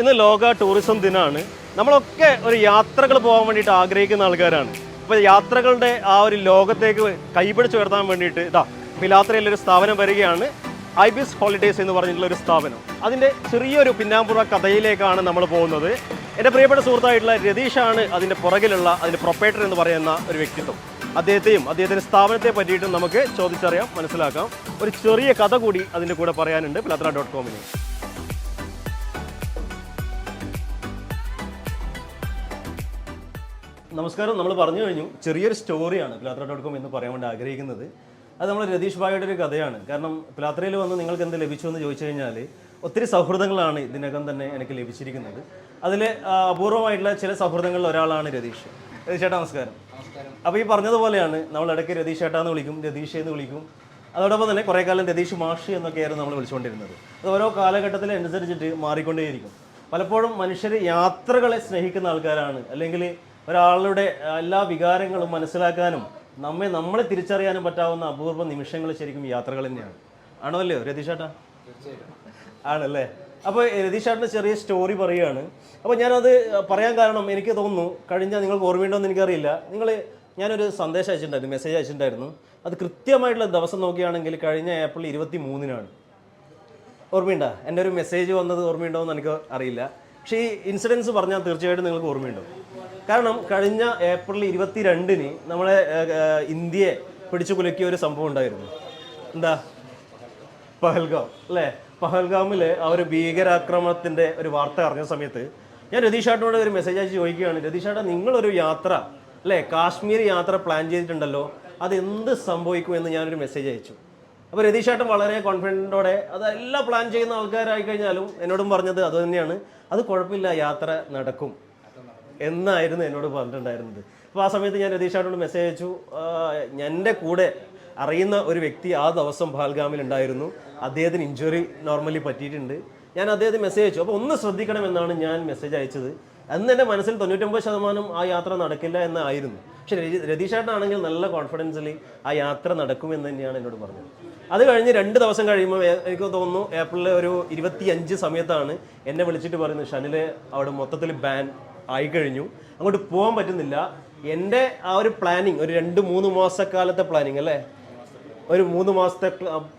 ഇന്ന് ലോക ടൂറിസം ദിനമാണ് നമ്മളൊക്കെ ഒരു യാത്രകൾ പോകാൻ വേണ്ടിയിട്ട് ആഗ്രഹിക്കുന്ന ആൾക്കാരാണ്. അപ്പോൾ യാത്രകളുടെ ആ ഒരു ലോകത്തേക്ക് കൈപിടിച്ച് ഉയർത്താൻ വേണ്ടിയിട്ട് ഇതാ പിലാത്രയിൽ ഒരു സ്ഥാപനം വരികയാണ്. ഐബിസ് ഹോളിഡേയ്സ് എന്ന് പറഞ്ഞിട്ടുള്ള ഒരു സ്ഥാപനം. അതിന്റെ ചെറിയൊരു പിന്നാമ്പുറ കഥയിലേക്കാണ് നമ്മൾ പോകുന്നത്. എന്റെ പ്രിയപ്പെട്ട സുഹൃത്തായിട്ടുള്ള രതീഷാണ് അതിന്റെ പുറകിലുള്ള അതിന്റെ പ്രൊപ്പേറ്റർ എന്ന് പറയുന്ന ഒരു വ്യക്തിത്വം. അദ്ദേഹത്തെയും അദ്ദേഹത്തിന്റെ സ്ഥാപനത്തെ പറ്റിയിട്ടും നമുക്ക് ചോദിച്ചറിയാം മനസ്സിലാക്കാം. ഒരു ചെറിയ കഥ കൂടി അതിന്റെ കൂടെ പറയാനുണ്ട് പിലാത്ര ഡോട്ട് കോമിന് നമസ്കാരം. നമ്മൾ പറഞ്ഞു കഴിഞ്ഞു ചെറിയൊരു സ്റ്റോറിയാണ് പിലാത്ര ഡോട്ട് കോം എന്ന് പറയാൻ വേണ്ടി ആഗ്രഹിക്കുന്നത്. അത് നമ്മൾ രതീഷ് ഭായിയുടെ ഒരു കഥയാണ്. കാരണം പിലാത്രയിൽ വന്ന് നിങ്ങൾക്ക് എന്ത് ലഭിച്ചു എന്ന് ചോദിച്ചു കഴിഞ്ഞാൽ ഒത്തിരി സൗഹൃദങ്ങളാണ് ഇതിനകം തന്നെ എനിക്ക് ലഭിച്ചിരിക്കുന്നത്. അതിൽ അപൂർവമായിട്ടുള്ള ചില സൗഹൃദങ്ങളിൽ ഒരാളാണ് രതീഷ്. രതീഷ് ചേട്ടാ നമസ്കാരം. അപ്പോൾ ഈ പറഞ്ഞതുപോലെയാണ് നമ്മൾ ഇടയ്ക്ക് രതീഷ് ചേട്ടാ എന്ന് വിളിക്കും രതീഷ് എന്ന് വിളിക്കും. അതോടൊപ്പം തന്നെ കുറേ കാലം രതീഷ് മാഷി എന്നൊക്കെയായിരുന്നു നമ്മൾ വിളിച്ചുകൊണ്ടിരുന്നത്. അത് ഓരോ കാലഘട്ടത്തിലനുസരിച്ചിട്ട് മാറിക്കൊണ്ടേയിരിക്കും. പലപ്പോഴും മനുഷ്യർ യാത്രകളെ സ്നേഹിക്കുന്ന ആൾക്കാരാണ്. അല്ലെങ്കിൽ ഒരാളുടെ എല്ലാ വികാരങ്ങളും മനസ്സിലാക്കാനും നമ്മെ നമ്മളെ തിരിച്ചറിയാനും പറ്റാവുന്ന അപൂർവ നിമിഷങ്ങൾ ശരിക്കും യാത്രകൾ തന്നെയാണ്. ആണോ അല്ലയോ രതീഷേട്ടാ ആണല്ലേ? അപ്പോൾ രതീഷേട്ടന് ചെറിയ സ്റ്റോറി പറയുകയാണ്. അപ്പോൾ ഞാനത് പറയാൻ കാരണം എനിക്ക് തോന്നുന്നു കഴിഞ്ഞ നിങ്ങൾക്ക് ഓർമ്മയുണ്ടോ എന്ന് എനിക്കറിയില്ല. നിങ്ങൾ ഞാനൊരു സന്ദേശം അയച്ചിട്ടുണ്ടായിരുന്നു മെസ്സേജ് അയച്ചിട്ടുണ്ടായിരുന്നു. അത് കൃത്യമായിട്ടുള്ള ദിവസം നോക്കുകയാണെങ്കിൽ കഴിഞ്ഞ ഏപ്രിൽ ഇരുപത്തി മൂന്നിനാണ് ഓർമ്മയുണ്ടോ? എന്റെ ഒരു മെസ്സേജ് വന്നത് ഓർമ്മയുണ്ടോ എന്ന് എനിക്ക് അറിയില്ല. പക്ഷേ ഈ ഇൻസിഡൻസ് പറഞ്ഞാൽ തീർച്ചയായിട്ടും നിങ്ങൾക്ക് ഓർമ്മയുണ്ടോ? കാരണം കഴിഞ്ഞ ഏപ്രിൽ ഇരുപത്തി രണ്ടിന് നമ്മളെ ഇന്ത്യയെ പിടിച്ചു കുലക്കിയ ഒരു സംഭവം ഉണ്ടായിരുന്നു. എന്താ? പഹൽഗാം അല്ലേ? പഹൽഗാമിലെ ആ ഒരു ഭീകരാക്രമണത്തിന്റെ ഒരു വാർത്ത അറിഞ്ഞ സമയത്ത് ഞാൻ രതീഷാട്ടിനോട് ഒരു മെസ്സേജ് അയച്ച് ചോദിക്കുകയാണ്. രതീഷാട്ട നിങ്ങളൊരു യാത്ര അല്ലേ? കാശ്മീർ യാത്ര പ്ലാൻ ചെയ്തിട്ടുണ്ടല്ലോ. അത് എന്ത് സംഭവിക്കുമെന്ന് ഞാനൊരു മെസ്സേജ് അയച്ചു. അപ്പോൾ രതീഷായിട്ടും വളരെ കോൺഫിഡന്റോടെ അതെല്ലാം പ്ലാൻ ചെയ്യുന്ന ആൾക്കാരായി കഴിഞ്ഞാലും എന്നോടും പറഞ്ഞത് അത് തന്നെയാണ്. അത് കുഴപ്പമില്ല യാത്ര നടക്കും എന്നായിരുന്നു എന്നോട് പറഞ്ഞിട്ടുണ്ടായിരുന്നത്. അപ്പോൾ ആ സമയത്ത് ഞാൻ രതീഷായിട്ടോട് മെസ്സേജ് അയച്ചു. എന്റെ കൂടെ അറിയുന്ന ഒരു വ്യക്തി ആ ദിവസം ഭാൽഗാമിൽ ഉണ്ടായിരുന്നു. അദ്ദേഹത്തിന് ഇഞ്ചുറി നോർമലി പറ്റിയിട്ടുണ്ട്. ഞാൻ അദ്ദേഹത്തിന് മെസ്സേജ് അയച്ചു. അപ്പോൾ ഒന്ന് ശ്രദ്ധിക്കണം എന്നാണ് ഞാൻ മെസ്സേജ് അയച്ചത്. അന്ന് എന്റെ മനസ്സിൽ തൊണ്ണൂറ്റൊമ്പത് ശതമാനം ആ യാത്ര നടക്കില്ല എന്നായിരുന്നു പക്ഷെ രതീഷേട്ടനാണെങ്കിൽ നല്ല കോൺഫിഡൻസിൽ ആ യാത്ര നടക്കുമെന്ന് തന്നെയാണ് എന്നോട് പറഞ്ഞത്. അത് കഴിഞ്ഞ് രണ്ട് ദിവസം കഴിയുമ്പോൾ എനിക്ക് തോന്നുന്നു ഏപ്രിൽ ഒരു ഇരുപത്തി അഞ്ച് സമയത്താണ് എന്നെ വിളിച്ചിട്ട് പറയുന്നത് ഷനിലെ അവിടെ മൊത്തത്തിൽ ബാൻ ആയിക്കഴിഞ്ഞു അങ്ങോട്ട് പോകാൻ പറ്റുന്നില്ല. എന്റെ ആ ഒരു പ്ലാനിങ് ഒരു രണ്ട് മൂന്ന് മാസക്കാലത്തെ പ്ലാനിങ് അല്ലേ? ഒരു മൂന്ന് മാസത്തെ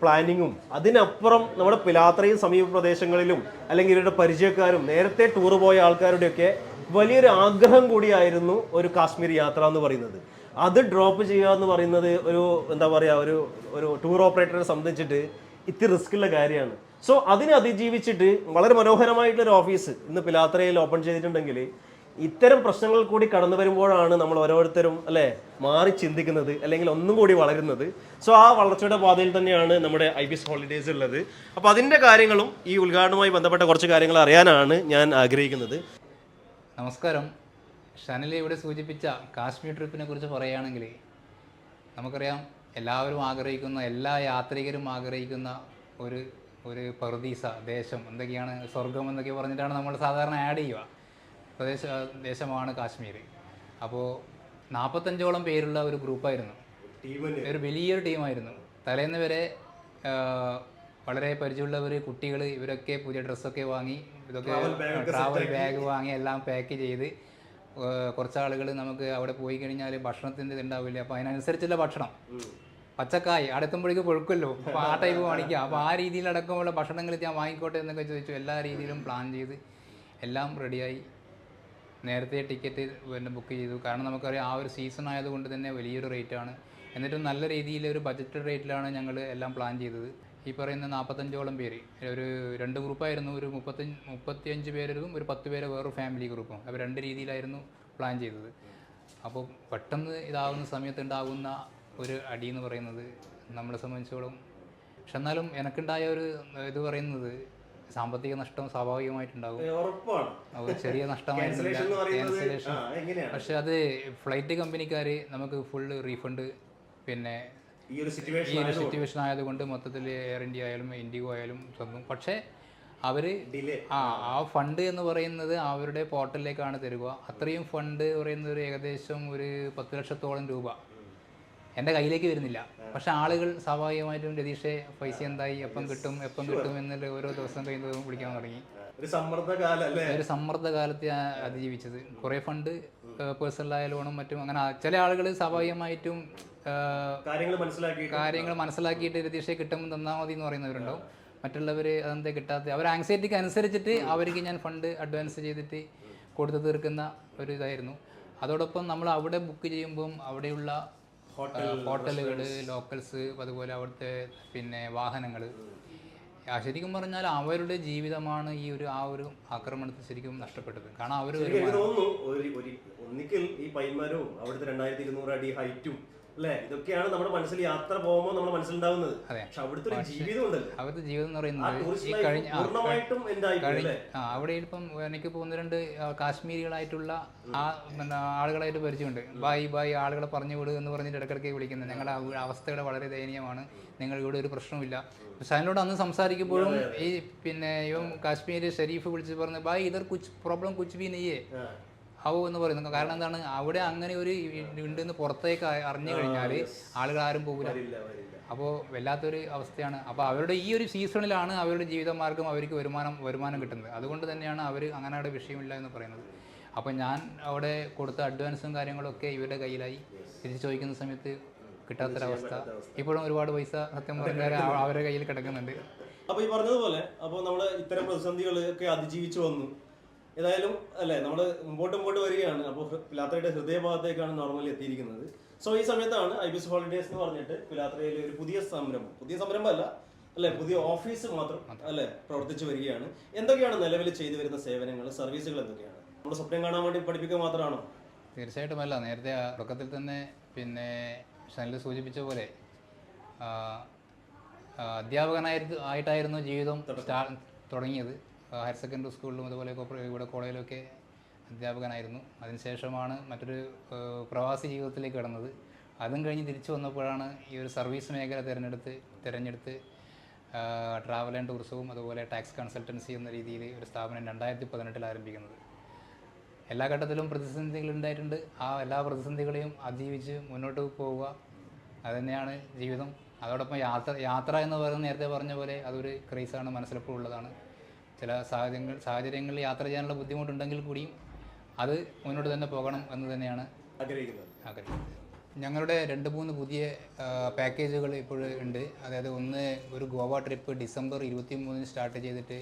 പ്ലാനിങ്ങും. അതിനപ്പുറം നമ്മുടെ പിലാത്രയും സമീപ പ്രദേശങ്ങളിലും അല്ലെങ്കിൽ ഇവരുടെ പരിചയക്കാരും നേരത്തെ ടൂർ പോയ ആൾക്കാരുടെയൊക്കെ വലിയൊരു ആഗ്രഹം കൂടിയായിരുന്നു ഒരു കാശ്മീർ യാത്ര എന്ന് പറയുന്നത്. അത് ഡ്രോപ്പ് ചെയ്യുക എന്ന് പറയുന്നത് ഒരു എന്താ പറയുക ഒരു ഒരു ടൂർ ഓപ്പറേറ്ററെ സംബന്ധിച്ചിട്ട് ഇത്തിരി റിസ്ക് ഉള്ള കാര്യമാണ്. സോ അതിനെ അതിജീവിച്ചിട്ട് വളരെ മനോഹരമായിട്ടുള്ള ഒരു ഓഫീസ് ഇന്ന് പിലാത്രയിൽ ഓപ്പൺ ചെയ്തിട്ടുണ്ടെങ്കിൽ ഇത്തരം പ്രശ്നങ്ങൾ കൂടി കടന്നു വരുമ്പോഴാണ് നമ്മൾ ഓരോരുത്തരും അല്ലേ മാറി ചിന്തിക്കുന്നത് അല്ലെങ്കിൽ ഒന്നും കൂടി വളരുന്നത്. സോ ആ വളർച്ചയുടെ പാതയിൽ തന്നെയാണ് നമ്മുടെ ഐ ബി ഹോളിഡേയ്സ് ഉള്ളത്. അപ്പോൾ അതിന്റെ കാര്യങ്ങളും ഈ ഉദ്ഘാടനവുമായി ബന്ധപ്പെട്ട കുറച്ച് കാര്യങ്ങൾ അറിയാനാണ് ഞാൻ ആഗ്രഹിക്കുന്നത്. നമസ്കാരം. ഷനിൽ ഇവിടെ സൂചിപ്പിച്ച കാശ്മീർ ട്രിപ്പിനെ കുറിച്ച് പറയുകയാണെങ്കിൽ നമുക്കറിയാം എല്ലാവരും ആഗ്രഹിക്കുന്ന എല്ലാ യാത്രികരും ആഗ്രഹിക്കുന്ന ഒരു ഒരു പർദീസ ദേശം എന്തൊക്കെയാണ് സ്വർഗം എന്നൊക്കെ പറഞ്ഞിട്ടാണ് നമ്മൾ സാധാരണ ആഡ് ചെയ്യുക. പ്രദേശ ദേശമാണ് കാശ്മീർ അപ്പോൾ നാൽപ്പത്തഞ്ചോളം പേരുള്ള ഒരു ഗ്രൂപ്പായിരുന്നു. ഒരു വലിയൊരു ടീമായിരുന്നു. തലേന്ന് വരെ വളരെ പരിചയമുള്ളവർ കുട്ടികൾ ഇവരൊക്കെ പുതിയ ഡ്രസ്സൊക്കെ വാങ്ങി ഇതൊക്കെ ട്രാവൽ ബാഗ് വാങ്ങി എല്ലാം പാക്ക് ചെയ്ത് കുറച്ച് ആളുകൾ നമുക്ക് അവിടെ പോയി കഴിഞ്ഞാൽ ഭക്ഷണത്തിന്റെ ഇത് ഉണ്ടാവില്ല. അപ്പോൾ അതിനനുസരിച്ചുള്ള ഭക്ഷണം. പച്ചക്കായ്. അവിടെ പൊഴുക്കല്ലോ. അപ്പോൾ ആ ടൈപ്പ് വാങ്ങിക്കുക അപ്പോൾ ആ രീതിയിലടക്കമുള്ള ഭക്ഷണങ്ങൾ ഞാൻ വാങ്ങിക്കോട്ടെ എന്നൊക്കെ ചോദിച്ചു. എല്ലാ രീതിയിലും പ്ലാൻ ചെയ്ത് എല്ലാം റെഡിയായി നേരത്തെ ടിക്കറ്റ് പിന്നെ ബുക്ക് ചെയ്തു. കാരണം നമുക്കറിയാം ആ ഒരു സീസൺ ആയതുകൊണ്ട് തന്നെ വലിയൊരു റേറ്റാണ് എന്നിട്ടും നല്ല രീതിയിൽ ഒരു ബജറ്റ് റേറ്റിലാണ് ഞങ്ങൾ എല്ലാം പ്ലാൻ ചെയ്തത്. ഈ പറയുന്ന നാൽപ്പത്തഞ്ചോളം പേര്. ഒരു രണ്ട് ഗ്രൂപ്പായിരുന്നു ഒരു മുപ്പത്തഞ്ച് മുപ്പത്തിയഞ്ച് പേരും ഒരു പത്ത് പേര് വേറൊരു ഫാമിലി ഗ്രൂപ്പും അപ്പോൾ രണ്ട് രീതിയിലായിരുന്നു പ്ലാൻ ചെയ്തത്. അപ്പോൾ പെട്ടെന്ന് ഇതാകുന്ന സമയത്ത് ഉണ്ടാകുന്ന ഒരു അടി എന്ന് പറയുന്നത് നമ്മളെ സംബന്ധിച്ചോളം. പക്ഷെ എന്നാലും എനിക്കുണ്ടായ ഒരു ഇത് പറയുന്നത് സാമ്പത്തിക നഷ്ടം സ്വാഭാവികമായിട്ടുണ്ടാകും. ഒരു ചെറിയ നഷ്ടമായിരുന്നില്ല പക്ഷെ അത് ഫ്ലൈറ്റ് കമ്പനിക്കാർ നമുക്ക് ഫുള്ള് റീഫണ്ട് പിന്നെ ഈ ഒരു സിറ്റുവേഷൻ ആയതുകൊണ്ട്. മൊത്തത്തിൽ എയർ ഇന്ത്യ ആയാലും ഇൻഡിഗോ ആയാലും തന്നു പക്ഷേ അവർ ആ ആ ഫണ്ട് എന്ന് പറയുന്നത് അവരുടെ പോർട്ടലിലേക്കാണ് തരിക. അത്രയും ഫണ്ട് പറയുന്നത് ഒരു ഏകദേശം ഒരു പത്ത് ലക്ഷത്തോളം രൂപ. എന്റെ കയ്യിലേക്ക് വരുന്നില്ല. പക്ഷെ ആളുകൾ സ്വാഭാവികമായിട്ടും രതീഷെ പൈസ എന്തായി? എപ്പം കിട്ടും? എപ്പം കിട്ടും? എന്നുള്ള ഓരോ ദിവസം കഴിയുന്നതും വിളിക്കാൻ തുടങ്ങി. ഒരു സമ്മർദ്ദ കാലത്ത് ഞാൻ അതിജീവിച്ചത്. കുറേ ഫണ്ട് പേഴ്സണലായ ലോണും മറ്റും അങ്ങനെ ചില ആളുകൾ സ്വാഭാവികമായിട്ടും കാര്യങ്ങൾ മനസ്സിലാക്കി കാര്യങ്ങൾ മനസ്സിലാക്കിയിട്ട് രതീഷെ കിട്ടുമ്പോൾ തന്നാൽ മതി എന്ന് പറയുന്നവരുണ്ടാവും മറ്റുള്ളവർ അതെന്താ കിട്ടാത്ത? അവർ ആങ്സൈറ്റിക്ക് അനുസരിച്ചിട്ട് അവർക്ക് ഞാൻ ഫണ്ട് അഡ്വാൻസ് ചെയ്തിട്ട് കൊടുത്തു തീർക്കുന്ന ഒരു ഇതായിരുന്നു. അതോടൊപ്പം നമ്മൾ അവിടെ ബുക്ക് ചെയ്യുമ്പം അവിടെയുള്ള ഹോട്ടലുകൾ ലോക്കൽസ് അതുപോലെ അവിടുത്തെ പിന്നെ വാഹനങ്ങൾ. ശരിക്കും പറഞ്ഞാൽ അവരുടെ ജീവിതമാണ് ഈ ഒരു ആ ഒരു ആക്രമണത്തിൽ ശരിക്കും നഷ്ടപ്പെട്ടത്. കാരണം അവർ തോന്നുന്നു ഒരു ഒരു ഒന്നിക്കൽ ഈ പൈന്മാരവും അവിടുത്തെ രണ്ടായിരത്തി ഇരുന്നൂറ് അടി ഹൈറ്റും അല്ലെ? ഇതൊക്കെയാണ് നമ്മുടെ മനസ്സിൽ യാത്ര പോകുമ്പോൾ നമ്മുടെ മനസ്സിലുണ്ടാവുന്നത്. പക്ഷെ അവിടുത്തെ ഒരു ജീവിതം ഉണ്ടല്ലോ അവിടുത്തെ ജീവിതം എന്ന് പറയുന്നത് അവിടെ ഇപ്പം എനിക്ക് പോകുന്ന രണ്ട് കാശ്മീരികളായിട്ടുള്ള ആ ആളുകളായിട്ട് പരിചയമുണ്ട്. ബായ് ബായ് ആളുകളെ പറഞ്ഞു വിടുക എന്ന് പറഞ്ഞിട്ട് ഇടയ്ക്കിടയ്ക്ക് വിളിക്കുന്നത്. ഞങ്ങളുടെ അവസ്ഥകൾ വളരെ ദയനീയമാണ്. നിങ്ങൾ ഇവിടെ ഒരു പ്രശ്നമില്ല പക്ഷെ അതിനോട് അന്ന് സംസാരിക്കുമ്പോഴും ഈ പിന്നെ ഇവൻ കാശ്മീരി ഷെരീഫ് വിളിച്ച് പറഞ്ഞു ബായ് ഇതർ കുച്ച് പ്രോബ്ലം കുച്ച് ബി നെയ്യേ. ആവോ എന്ന് പറയുന്നത്. കാരണം എന്താണ്? അവിടെ അങ്ങനെ ഒരു ഉണ്ടെന്ന് പുറത്തേക്ക് അറിഞ്ഞു കഴിഞ്ഞാൽ ആളുകൾ ആരും പോകില്ല അപ്പോൾ വല്ലാത്തൊരു അവസ്ഥയാണ്. അപ്പോൾ അവരുടെ ഈ ഒരു സീസണിലാണ് അവരുടെ ജീവിതമാർഗം അവർക്ക് വരുമാനം വരുമാനം കിട്ടുന്നത്. അതുകൊണ്ട് തന്നെയാണ് അവർ അങ്ങനെ അവിടെ വിഷയമില്ല എന്ന് പറയുന്നത്. അപ്പോൾ ഞാൻ അവിടെ കൊടുത്ത അഡ്വാൻസും കാര്യങ്ങളൊക്കെ ഇവരുടെ കയ്യിലായി. തിരിച്ചു ചോദിക്കുന്ന സമയത്ത് കിട്ടാത്തൊരവസ്ഥ. ഇപ്പോഴും ഒരുപാട് പൈസ സത്യം പറഞ്ഞാൽ അവരുടെ കയ്യിൽ കിടക്കുന്നുണ്ട്. അപ്പൊ ഈ പറഞ്ഞതുപോലെ അപ്പോൾ നമ്മൾ ഇത്തരം പ്രതിസന്ധികൾ ഒക്കെ അതിജീവിച്ചു വന്നു. ഏതായാലും അല്ലേ നമ്മൾ മുമ്പോട്ട് മുമ്പോട്ട് വരികയാണ്. അപ്പോൾ പിലാത്രയുടെ ഹൃദയഭാഗത്തേക്കാണ് നോർമലി എത്തിയിരിക്കുന്നത്. സോ ഈ സമയത്താണ് ഐ ബി എസ് ഹോളിഡേസ് എന്ന് പറഞ്ഞിട്ട് പിലാത്രയിൽ ഒരു പുതിയ സംരംഭം പുതിയ സംരംഭമല്ല അല്ലെ പുതിയ ഓഫീസ് മാത്രം അല്ലെ പ്രവർത്തിച്ചു വരികയാണ്. എന്തൊക്കെയാണ് നിലവിൽ ചെയ്തു വരുന്ന സേവനങ്ങൾ സർവീസുകൾ എന്തൊക്കെയാണ്? നമ്മുടെ സ്വപ്നം കാണാൻ വേണ്ടി പഠിപ്പിക്കുക മാത്രമാണോ? തീർച്ചയായിട്ടും അല്ല നേരത്തെ തുടക്കത്തിൽ തന്നെ പിന്നെ ഷനിൽ സൂചിപ്പിച്ച പോലെ അധ്യാപകനായിരുന്നു ആയിട്ടായിരുന്നു ജീവിതം തുടങ്ങിയത്. ഹയർ സെക്കൻഡറി സ്കൂളിലും അതുപോലെ ഇവിടെ കോളേജിലൊക്കെ അധ്യാപകനായിരുന്നു. അതിനുശേഷമാണ് മറ്റൊരു പ്രവാസി ജീവിതത്തിലേക്ക് കടന്നത്. അതും കഴിഞ്ഞ് തിരിച്ചു വന്നപ്പോഴാണ് ഈ ഒരു സർവീസ് മേഖല തിരഞ്ഞെടുത്ത് തിരഞ്ഞെടുത്ത് ട്രാവൽ ആൻഡ് ടൂറിസവും അതുപോലെ ടാക്സ് കൺസൾട്ടൻസി എന്ന രീതിയിൽ ഒരു സ്ഥാപനം രണ്ടായിരത്തി പതിനെട്ടിൽ ആരംഭിക്കുന്നത്. എല്ലാ ഘട്ടത്തിലും പ്രതിസന്ധികൾ ഉണ്ടായിട്ടുണ്ട്. ആ എല്ലാ പ്രതിസന്ധികളെയും അതിജീവിച്ച് മുന്നോട്ട് പോവുക അതുതന്നെയാണ് ജീവിതം. അതോടൊപ്പം യാത്ര യാത്ര എന്ന് പറയുന്നത് നേരത്തെ പറഞ്ഞ പോലെ അതൊരു ക്രൈസാണ് മനസ്സിലെപ്പോഴും ഉള്ളതാണ്. ചില സാഹചര്യങ്ങൾ സാഹചര്യങ്ങളിൽ യാത്ര ചെയ്യാനുള്ള ബുദ്ധിമുട്ടുണ്ടെങ്കിൽ കൂടിയും അത് മുന്നോട്ട് തന്നെ പോകണം എന്ന് തന്നെയാണ് ആഗ്രഹിക്കുന്നത്. ആഗ്രഹിക്കുന്നത്. ഞങ്ങളുടെ രണ്ട് മൂന്ന് പുതിയ പാക്കേജുകൾ ഇപ്പോൾ ഉണ്ട്. അതായത് ഒന്ന് ഒരു ഗോവ ട്രിപ്പ് ഡിസംബർ ഇരുപത്തി മൂന്നിന് സ്റ്റാർട്ട് ചെയ്തിട്ട്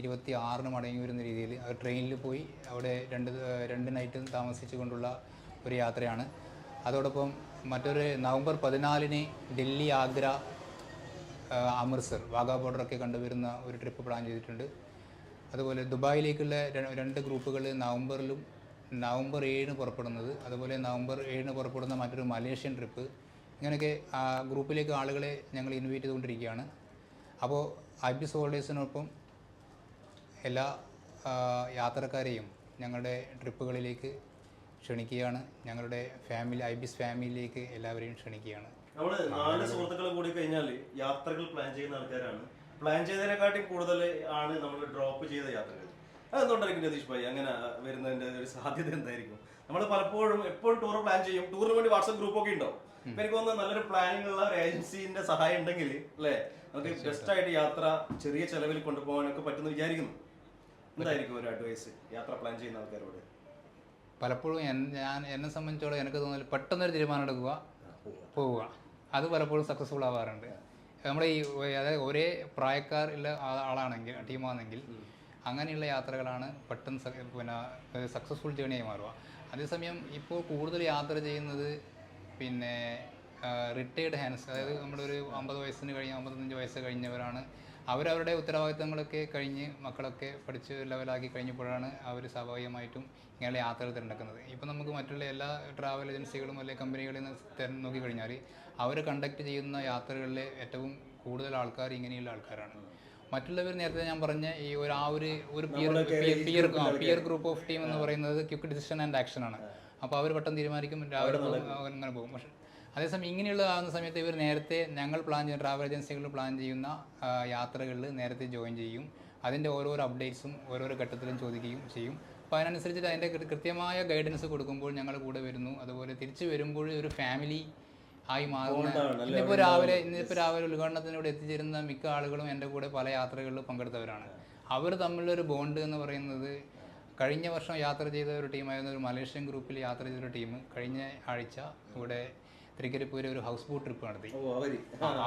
ഇരുപത്തി ആറിന് മടങ്ങി വരുന്ന രീതിയിൽ ട്രെയിനിൽ പോയി അവിടെ രണ്ട് രണ്ട് നൈറ്റ് താമസിച്ചു കൊണ്ടുള്ള ഒരു യാത്രയാണ്. അതോടൊപ്പം മറ്റൊരു നവംബർ പതിനാലിന് ഡൽഹി ആഗ്ര അമൃത്സർ വാഗാ ബോർഡറൊക്കെ കണ്ടുവരുന്ന ഒരു ട്രിപ്പ് പ്ലാൻ ചെയ്തിട്ടുണ്ട്. അതുപോലെ ദുബായിലേക്കുള്ള രണ്ട് ഗ്രൂപ്പുകൾ നവംബറിലും നവംബർ ഏഴിന് പുറപ്പെടുന്നത് അതുപോലെ നവംബർ ഏഴിന് പുറപ്പെടുന്ന മറ്റൊരു മലേഷ്യൻ ട്രിപ്പ്. ഇങ്ങനെയൊക്കെ ആ ഗ്രൂപ്പിലേക്ക് ആളുകളെ ഞങ്ങൾ ഇൻവൈറ്റ് ചെയ്തുകൊണ്ടിരിക്കുകയാണ്. അപ്പോൾ ഐബിസ് ഹോൾഡേഴ്സിനൊപ്പം എല്ലാ യാത്രക്കാരെയും ഞങ്ങളുടെ ട്രിപ്പുകളിലേക്ക് ക്ഷണിക്കുകയാണ്. ഞങ്ങളുടെ ഫാമിലി ഐബിസ് ഫാമിലിയിലേക്ക് എല്ലാവരെയും ക്ഷണിക്കുകയാണ്. നമ്മൾ നാല് സുഹൃത്തുക്കൾ കൂടി കഴിഞ്ഞാൽ യാത്രകൾ പ്ലാൻ ചെയ്യുന്ന ആൾക്കാരാണ്. പ്ലാൻ ചെയ്തതിനെക്കാട്ടി കൂടുതൽ ആണ് നമ്മൾ ഡ്രോപ്പ് ചെയ്ത യാത്രകൾ. അതെന്തുകൊണ്ടായിരിക്കും രതീഷ് ഭായി അങ്ങനെ വരുന്നതിന്റെ ഒരു സാധ്യത എന്തായിരിക്കും? നമ്മൾ പലപ്പോഴും എപ്പോഴും ടൂർ പ്ലാൻ ചെയ്യും. ടൂറിന് വേണ്ടി വാട്സ്ആപ്പ് ഗ്രൂപ്പ് ഒക്കെ ഉണ്ടാവും ഇപ്പൊ എനിക്ക് തോന്നുന്നു നല്ലൊരു പ്ലാനിംഗ് ഉള്ള ഒരു ഏജൻസിന്റെ സഹായം ഉണ്ടെങ്കിൽ അല്ലേ? നമുക്ക് ബെസ്റ്റ് ആയിട്ട് യാത്ര ചെറിയ ചെലവിൽ കൊണ്ടുപോകാനൊക്കെ പറ്റുന്നു വിചാരിക്കുന്നു. എന്തായിരിക്കും ഒരു അഡ്വൈസ് യാത്ര പ്ലാൻ ചെയ്യുന്ന ആൾക്കാരോട്? പലപ്പോഴും ഞാൻ എന്നെ സംബന്ധിച്ചോളം എനിക്ക് തോന്നുന്നത് പെട്ടെന്നൊരു തീരുമാനം എടുക്കുക പോവുക. അത് പലപ്പോഴും സക്സസ്ഫുൾ ആവാറുണ്ട്. നമ്മുടെ ഈ അതായത് ഒരേ പ്രായക്കാർ ഉള്ള ആളാണെങ്കിൽ ടീമാണെങ്കിൽ അങ്ങനെയുള്ള യാത്രകളാണ് പെട്ടെന്ന് പിന്നെ സക്സസ്ഫുൾ ജേണിയായി മാറുക. അതേസമയം ഇപ്പോൾ കൂടുതൽ യാത്ര ചെയ്യുന്നത് പിന്നെ റിട്ടയേർഡ് ഹാൻഡ്സ് അതായത് നമ്മുടെ ഒരു അമ്പത് വയസ്സിന് കഴിഞ്ഞ് അമ്പത്തഞ്ച് വയസ്സ് കഴിഞ്ഞവരാണ് അവരവരുടെ ഉത്തരവാദിത്തങ്ങളൊക്കെ കഴിഞ്ഞ് മക്കളൊക്കെ പഠിച്ച് ലെവലാക്കി കഴിഞ്ഞപ്പോഴാണ് അവർ സ്വാഭാവികമായിട്ടും ഇങ്ങനെയുള്ള യാത്രകൾ തിരഞ്ഞെടുക്കുന്നത്. ഇപ്പം നമുക്ക് മറ്റുള്ള എല്ലാ ട്രാവൽ ഏജൻസികളും അല്ലെങ്കിൽ കമ്പനികളിൽ നിന്ന് തിരഞ്ഞ് നോക്കിക്കഴിഞ്ഞാൽ അവർ കണ്ടക്ട് ചെയ്യുന്ന യാത്രകളിലെ ഏറ്റവും കൂടുതൽ ആൾക്കാർ ഇങ്ങനെയുള്ള ആൾക്കാരാണ്. മറ്റുള്ളവർ നേരത്തെ ഞാൻ പറഞ്ഞ ഈ ഒരു ആ ഒരു ഒരു peer peer peer group of team എന്ന് പറയുന്നത് ക്യുക്ക് ഡിസിഷൻ ആൻഡ് ആക്ഷൻ ആണ്. അപ്പോൾ അവർ പെട്ടെന്ന് തീരുമാനിക്കും രാവിലെ അങ്ങനെ പോകും. പക്ഷെ അതേസമയം ഇങ്ങനെയുള്ള ആകുന്ന സമയത്ത് ഇവർ നേരത്തെ ഞങ്ങൾ പ്ലാൻ ചെയ്യുന്ന ട്രാവൽ ഏജൻസികൾ പ്ലാൻ ചെയ്യുന്ന യാത്രകളിൽ നേരത്തെ ജോയിൻ ചെയ്യും. അതിന്റെ ഓരോരോ അപ്ഡേറ്റ്സും ഓരോരോ ഘട്ടത്തിലും ചോദിക്കുകയും ചെയ്യും. അപ്പോൾ അതിനനുസരിച്ചിട്ട് അതിന്റെ കൃത്യമായ ഗൈഡൻസ് കൊടുക്കുമ്പോൾ ഞങ്ങൾ കൂടെ വരുന്നു. അതുപോലെ തിരിച്ചു വരുമ്പോൾ ഒരു ഫാമിലി ആയി മാറുന്ന ഇന്നിപ്പോൾ രാവിലെ ഇന്നിപ്പോൾ രാവിലെ ഉദ്ഘാടനത്തിനോട് എത്തിച്ചേരുന്ന മിക്ക ആളുകളും എന്റെ കൂടെ പല യാത്രകളിൽ പങ്കെടുത്തവരാണ്. അവർ തമ്മിലൊരു ബോണ്ട് എന്ന് പറയുന്നത് കഴിഞ്ഞ വർഷം യാത്ര ചെയ്ത ഒരു ടീമായിരുന്ന ഒരു മലേഷ്യൻ ഗ്രൂപ്പിൽ യാത്ര ചെയ്ത ഒരു ടീം കഴിഞ്ഞ ആഴ്ച ഇവിടെ തൃക്കരിപ്പൂര് ഒരു ഹൗസ് ബോട്ട് ട്രിപ്പ് നടത്തി.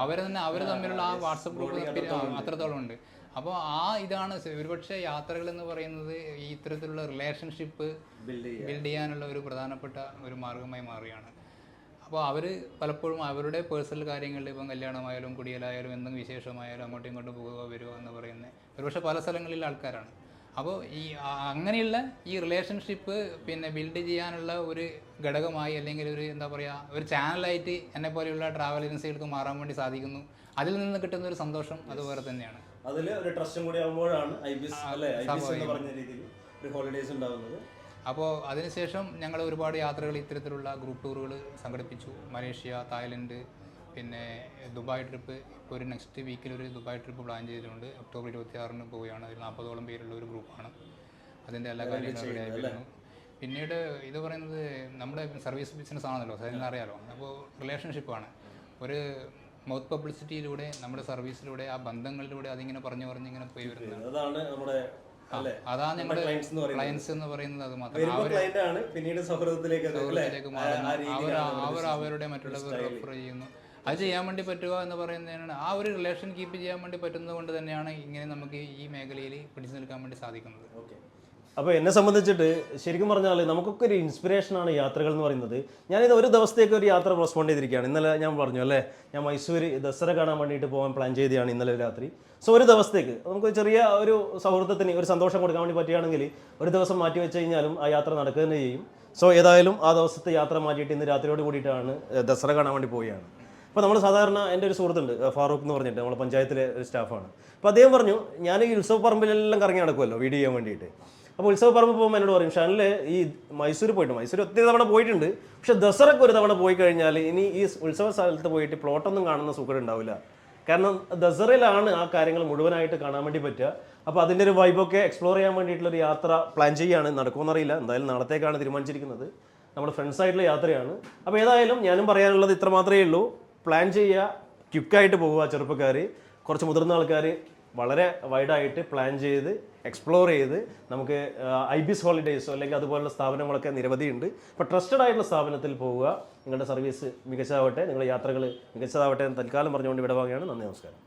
അവർ തന്നെ അവർ തമ്മിലുള്ള ആ വാട്സപ്പ് ഗ്രൂപ്പ് അത്രത്തോളം ഉണ്ട്. അപ്പോൾ ആ ഇതാണ് ഒരുപക്ഷെ യാത്രകൾ എന്ന് പറയുന്നത് ഈ ഇത്തരത്തിലുള്ള റിലേഷൻഷിപ്പ് ബിൽഡ് ചെയ്യാനുള്ള ഒരു പ്രധാനപ്പെട്ട ഒരു മാർഗമായി മാറുകയാണ്. അപ്പോൾ അവർ പലപ്പോഴും അവരുടെ പേഴ്സണൽ കാര്യങ്ങളിൽ ഇപ്പം കല്യാണമായാലും കുടിയലായാലും എന്തെങ്കിലും വിശേഷമായാലും അങ്ങോട്ടും ഇങ്ങോട്ടും പോവുക വരിക എന്ന് പറയുന്നത് ഒരുപക്ഷെ പല സ്ഥലങ്ങളിലെ ആൾക്കാരാണ്. അപ്പോൾ ഈ അങ്ങനെയുള്ള ഈ റിലേഷൻഷിപ്പ് പിന്നെ ബിൽഡ് ചെയ്യാനുള്ള ഒരു ഘടകമായി അല്ലെങ്കിൽ ഒരു എന്താ പറയുക ഒരു ചാനലായിട്ട് എന്നെ പോലെയുള്ള ട്രാവൽ ഏജൻസികൾക്ക് മാറാൻ വേണ്ടി സാധിക്കുന്നു. അതിൽ നിന്ന് കിട്ടുന്ന ഒരു സന്തോഷം അതുപോലെ തന്നെയാണ്. അതിൽ ഒരു ട്രസ്റ്റും കൂടി ആകുമ്പോഴാണ് ഒരു ഹോളിഡേസ് ഉണ്ടാകുന്നത് അപ്പോൾ അതിനുശേഷം ഞങ്ങൾ ഒരുപാട് യാത്രകൾ ഇത്തരത്തിലുള്ള ഗ്രൂപ്പ് ടൂറുകൾ സംഘടിപ്പിച്ചു. മലേഷ്യ തായ്ലൻഡ് പിന്നെ ദുബായ് ട്രിപ്പ്. ഇപ്പോൾ ഒരു നെക്സ്റ്റ് വീക്കിൽ ഒരു ദുബായ് ട്രിപ്പ് പ്ലാൻ ചെയ്തിട്ടുണ്ട്. ഒക്ടോബർ ഇരുപത്തി ആറിന് പോവുകയാണ്. ഒരു നാൽപ്പതോളം പേരുള്ള ഒരു ഗ്രൂപ്പാണ് അതിന്റെ എല്ലാ കാര്യങ്ങളും ഇവിടെ പിന്നീട് ഇത് പറയുന്നത് നമ്മുടെ സർവീസ് ബിസിനസ് ആണല്ലോ. അതിന് അറിയാലോ? അപ്പോൾ റിലേഷൻഷിപ്പാണ് ഒരു മൗത്ത് പബ്ലിസിറ്റിയിലൂടെ നമ്മുടെ സർവീസിലൂടെ ആ ബന്ധങ്ങളിലൂടെ അതിങ്ങനെ പറഞ്ഞു പറഞ്ഞ് ഇങ്ങനെ പോയി വരുന്നത് അതാണ് നമ്മുടെ അതാണ് ഞങ്ങളുടെ ക്ലയൻസ് എന്ന് പറയുന്നത്. അത് മാത്രം. വരുമ്പോ ക്ലയന്റ് ആണ് പിന്നീട് സൗഹൃദത്തിലേക്ക് മാറുന്നു. അവർ അവരുടെ മറ്റുള്ളവർ റെഫർ ചെയ്യുന്നു. അത് ചെയ്യാൻ വേണ്ടി പറ്റുക എന്ന് പറയുന്നതിനാണ്. ആ ഒരു റിലേഷൻ കീപ്പ് ചെയ്യാൻ വേണ്ടി പറ്റുന്നത് കൊണ്ട് തന്നെയാണ് ഇങ്ങനെ നമുക്ക് ഈ മേഖലയിൽ പിടിച്ചു നിൽക്കാൻ വേണ്ടി സാധിക്കുന്നത്. അപ്പോൾ എന്നെ സംബന്ധിച്ചിട്ട് ശരിക്കും പറഞ്ഞാൽ നമുക്കൊക്കെ ഒരു ഇൻസ്പിറേഷനാണ് യാത്രകൾ എന്ന് പറയുന്നത്. ഞാനിത് ഒരു ദിവസത്തേക്ക് ഒരു യാത്ര പോസ്റ്റ്പോൺ ചെയ്തിരിക്കുകയാണ്. ഇന്നലെ ഞാൻ പറഞ്ഞു അല്ലേ? ഞാൻ മൈസൂർ ദസറ കാണാൻ വേണ്ടിയിട്ട് പോകാൻ പ്ലാൻ ചെയ്തതാണ് ഇന്നലെ രാത്രി. സോ ഒരു ദിവസത്തേക്ക് നമുക്ക് ചെറിയ ഒരു സൗഹൃദത്തിന് ഒരു സന്തോഷം കൊടുക്കാൻ വേണ്ടി പറ്റുകയാണെങ്കിൽ ഒരു ദിവസം മാറ്റി വെച്ച് കഴിഞ്ഞാലും ആ യാത്ര നടക്കുക തന്നെ ചെയ്യും. സോ ഏതായാലും ആ ദിവസത്തെ യാത്ര മാറ്റിയിട്ട് ഇന്ന് രാത്രിയോട് കൂടിയിട്ടാണ് ദസറ കാണാൻ വേണ്ടി പോവുകയാണ്. അപ്പോൾ നമ്മൾ സാധാരണ എന്റെ ഒരു സുഹൃത്തുണ്ട് ഫാറൂഖ് എന്ന് പറഞ്ഞിട്ട് നമ്മൾ പഞ്ചായത്തിലെ ഒരു സ്റ്റാഫാണ്. അപ്പോൾ അദ്ദേഹം പറഞ്ഞു ഞാൻ ഈ ഉത്സവ പറമ്പിലെല്ലാം കറങ്ങി നടക്കുമല്ലോ വീഡിയോ ചെയ്യാൻ വേണ്ടിയിട്ട്. അപ്പോൾ ഉത്സവ പറമ്പ് പോകുമ്പോൾ എന്നോട് പറയും ഷാനിൽ ഈ മൈസൂർ പോയിട്ട് മൈസൂർ ഒത്തിരി തവണ പോയിട്ടുണ്ട്. പക്ഷെ ദസറക്ക് ഒരു തവണ പോയി കഴിഞ്ഞാൽ ഇനി ഈ ഉത്സവ സ്ഥലത്ത് പോയിട്ട് പ്ലോട്ടൊന്നും കാണുന്ന സുഖം ഉണ്ടാവില്ല. കാരണം ദസറയിലാണ് ആ കാര്യങ്ങൾ മുഴുവനായിട്ട് കാണാൻ വേണ്ടി പറ്റുക. അപ്പോൾ അതിന്റെ ഒരു വൈബൊക്കെ എക്സ്പ്ലോർ ചെയ്യാൻ വേണ്ടിയിട്ടുള്ള ഒരു യാത്ര പ്ലാൻ ചെയ്യുകയാണ്. നടക്കുമെന്നറിയില്ല. എന്തായാലും നാളത്തേക്കാണ് തീരുമാനിച്ചിരിക്കുന്നത്. നമ്മുടെ ഫ്രണ്ട്സായിട്ടുള്ള യാത്രയാണ്. അപ്പോൾ ഏതായാലും ഞാനും പറയാനുള്ളത് ഇത്ര മാത്രമേ ഉള്ളൂ. പ്ലാൻ ചെയ്യുക ക്വിക്കായിട്ട് പോവുക ചെറുപ്പക്കാർ കുറച്ച് മുതിർന്ന ആൾക്കാർ വളരെ വൈഡായിട്ട് പ്ലാൻ ചെയ്ത് എക്സ്പ്ലോർ ചെയ്ത് നമുക്ക് ഐ ബിസ് ഹോളിഡേയ്സോ അല്ലെങ്കിൽ അതുപോലുള്ള സ്ഥാപനങ്ങളൊക്കെ നിരവധിയുണ്ട് അപ്പോൾ ട്രസ്റ്റഡ് ആയിട്ടുള്ള സ്ഥാപനത്തിൽ പോവുക നിങ്ങളുടെ സർവീസ് മികച്ചതാവട്ടെ നിങ്ങളുടെ യാത്രകൾ മികച്ചതാവട്ടെ എന്ന് തൽക്കാലം പറഞ്ഞുകൊണ്ട് വിടവാകുകയാണ് വാങ്ങുകയാണ്. നന്ദി നമസ്കാരം.